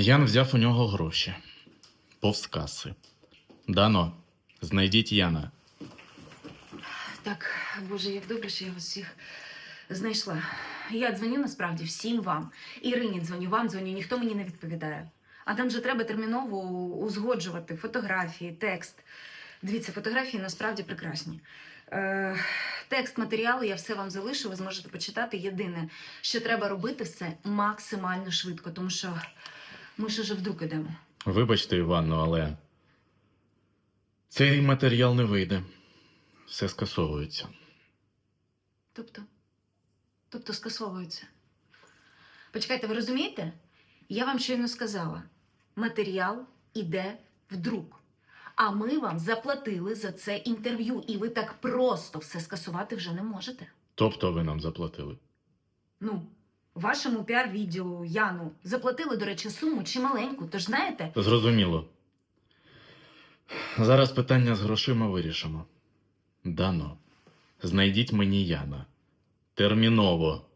Ян взяв у нього гроші. Повз каси. Дано, знайдіть Яна. Так, боже, як добре, що я вас всіх знайшла. Я дзвоню насправді всім вам. Ірині дзвоню, вам дзвоню, ніхто мені не відповідає. А там же треба терміново узгоджувати фотографії, текст. Дивіться, фотографії насправді прекрасні. Е, текст, матеріали я все вам залишу, ви зможете почитати. Єдине, що треба робити все максимально швидко, тому що ми ж уже вдруг ідемо. Вибачте, Іванно, але цей матеріал не вийде. Все скасовується. Тобто? Тобто скасовується. Почекайте, ви розумієте? Я вам щойно сказала: матеріал іде в друк. А ми вам заплатили за це інтерв'ю, і ви так просто все скасувати вже не можете. Тобто ви нам заплатили. Ну, вашому піар-відділу Яну заплатили, до речі, суму чималеньку, тож знаєте, Зрозуміло. Зараз питання з грошима вирішимо. Дано, знайдіть мені Яна. Терміново.